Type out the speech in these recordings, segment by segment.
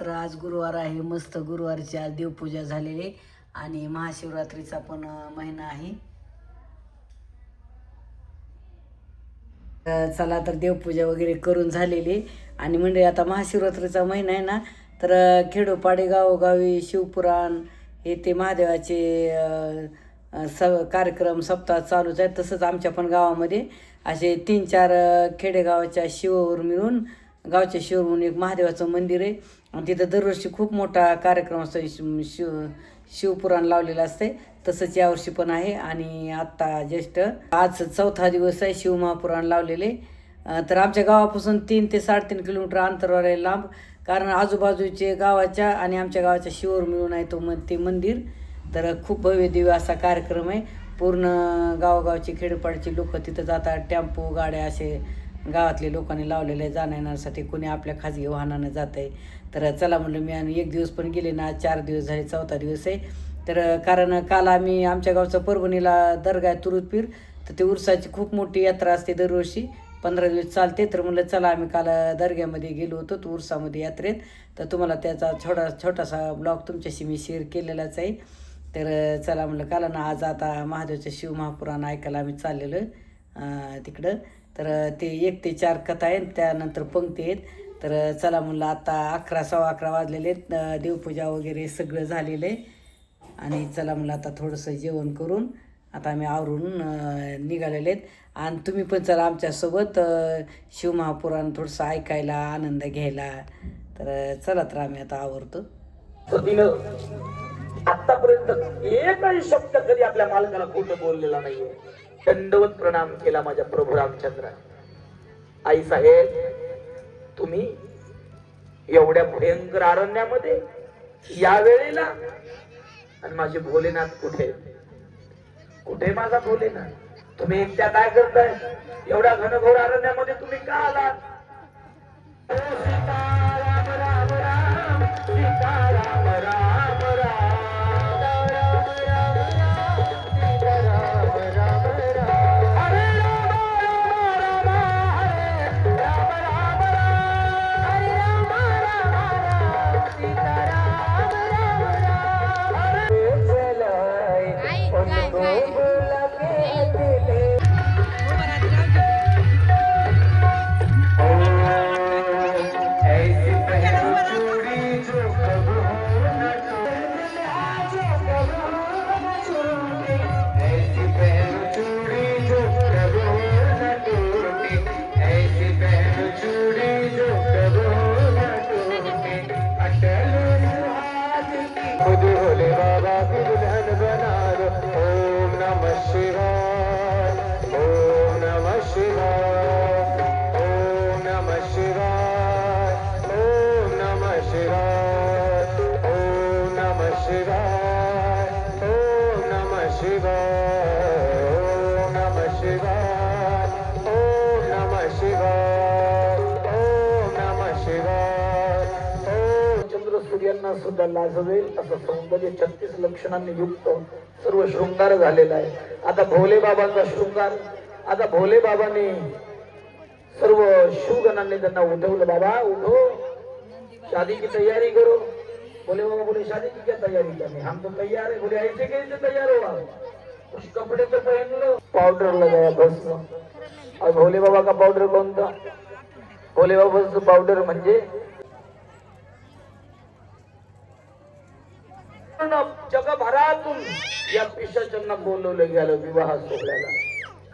तर आज गुरुवार आहे मस्त गुरुवारची आज देवपूजा झालेली आणि महाशिवरात्रीचा पण महिना आहे. चला तर देवपूजा वगैरे करून झालेली आणि म्हणजे आता महाशिवरात्रीचा महिना आहे ना तर खेडोपाडे गावोगावी शिवपुराण हे ते महादेवाचे स कार्यक्रम सप्ताह चालूच आहेत. तसंच आमच्या पण गावामध्ये असे तीन चार खेडेगावाच्या शिवावर मिळून गावच्या शिवर म्हणून एक महादेवाचं मंदिर आहे. आणि तिथं दरवर्षी खूप मोठा कार्यक्रम असतो. शिव शिव शिवपुराण लावलेलं असते तसंच यावर्षी पण आहे. आणि आत्ता जेष्ठ आज चौथा दिवस आहे शिवमहापुराण लावलेले. तर आमच्या गावापासून तीन ते साडेतीन किलोमीटर अंतरावर आहे लांब. कारण आजूबाजूचे गावाच्या आणि आमच्या गावाच्या शिवर मिळून आहे तो म ते मंदिर. तर खूप भव्य दिव्य असा कार्यक्रम आहे. पूर्ण गावोगावचे खेडेपाडची लोक तिथं जातात. टेम्पो गाड्या असे गावातले लोकांनी लावलेले जाण्या येण्यासाठी कोणी आपल्या खाजगी वाहनानं जात आहे तर चला म्हणलं मी आणि एक दिवस पण गेले ना चार दिवस झाले चौथा दिवस आहे. तर कारण काल आम्ही आमच्या गावचं परभणीला दर्गा आहे तुरुतपीर तर ते उरसाची खूप मोठी यात्रा असते दरवर्षी. पंधरा दिवस चालते तर म्हणलं चला आम्ही काल दर्ग्यामध्ये गेलो होतो तो उरसामध्ये यात्रेत. तर तुम्हाला त्याचा छोटा छोटासा ब्लॉग तुमच्याशी मी शेअर केलेलाच आहे. तर चला म्हणलं काला ना आज आता महादेवचं शिवमहापुराण ऐकायला आम्ही चाललेलो तिकडं. तर ते एक ते चार कथा आहेत त्यानंतर पंक्ती आहेत. तर चला म्हणलं आता अकरा सव्वा अकरा वाजलेले आहेत. देवपूजा वगैरे सगळं झालेलं आहे. आणि चला म्हणलं आता थोडंसं जेवण करून आता आम्ही आवरून निघालेले आहेत. आणि तुम्ही पण चला आमच्यासोबत शिवमहापुराण थोडंसं ऐकायला आनंद घ्यायला. तर चला तर आम्ही आता आवरतो. पतीनं आतापर्यंत एकही शब्द कधी आपल्या मालकाला खोटं बोललेला नाहीये. दंडवत प्रणाम केला माझ्या प्रभू रामचंद्र आई साहेब तुम्ही एवढ्या भयंकर अरण्यामध्ये या वेळेला आणि माझे भोलेनाथ कुठे? कुठे माझा भोलेनाथ? तुम्ही एकट्या काय करताय? एवढ्या घनघोर अरण्यामध्ये तुम्ही का आलात? सीताराम राम राम सीताराम राम राम. चंद्र सुद्धा लाजवेल असं सौंदर्य छत्तीस लक्षणांनी युक्त सर्व शृंगार झालेला आहे. आता भोले बाबांचा शृंगार. आता भोले बाबांनी सर्व शिवगणांनी त्यांना उठवलं बाबा उठो शादी की तैयारी करो. बोले बाबा बोले शादी की क्या तयारी करनी हम तो तैयार है. बोले ऐसे कैसे तैयार हो तयार कुछ कपड़े तो पहन लो. पाउडर लगाया भस्म. और भोले बाबा का पाउडर कौन था? भोले बाबाचं पावडर म्हणजे या पिशाच्यांना बोलवलं गेलं विवाह सोहळ्याला.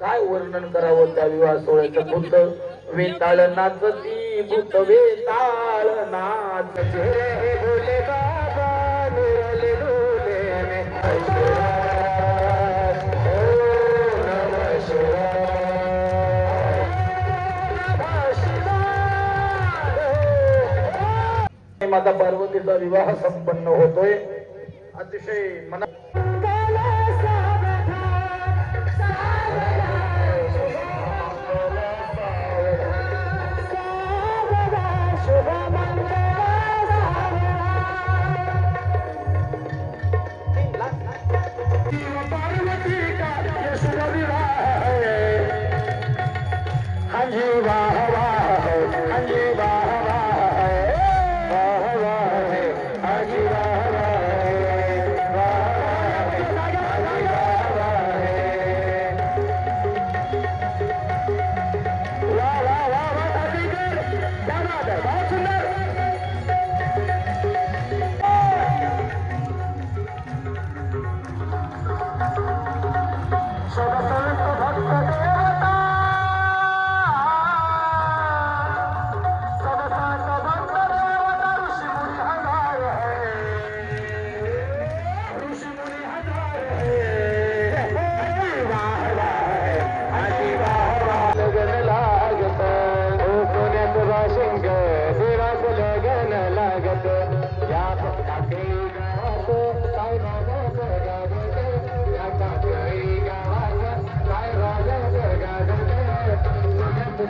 काय वर्णन करावं त्या विवाह सोहळ्याचं भूत वेताळ नाचती भूत वेताळ नाच भोले बाबा निरले डोले माता पार्वतीचा विवाह संपन्न होतोय. अतिशय मना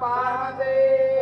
पार्वते